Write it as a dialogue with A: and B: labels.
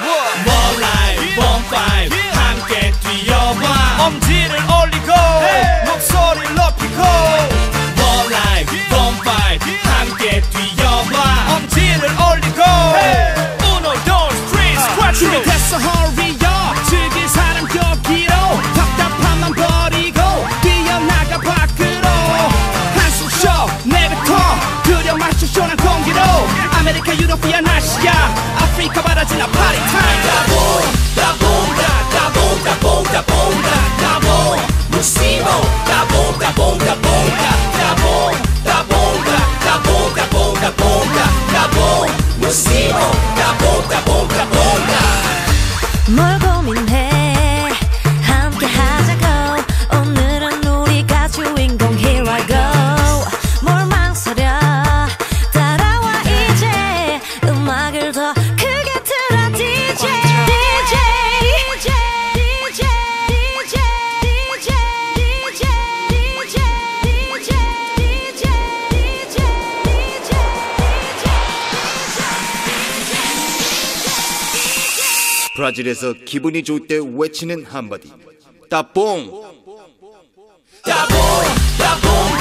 A: More Life 15 함께 뛰어봐 엄지를 올리고 hey. 목소리를 높이고 More Life 15 함께 뛰어봐 엄지를 올리고 hey. Uno, dos, three, squat 준비됐어 hurry up 즐길 사람 여기로 답답함만 버리고 뛰어나가 밖으로 한숨 쉬어 내뱉어 들여 마셔 시원한 공기로 아메리카 유럽이야 아시아 África, Brasil, party time. Tá bom, tá bom, tá bom, tá bom, tá bom, tá bom. No Simão, tá bom, tá bom, tá bom, tá bom, tá bom, tá bom, tá bom, tá bom, tá bom. No Simão, tá bom, tá bom.
B: 브라질에서 기분이 좋을 때 외치는 한마디. bom,
A: tá bom,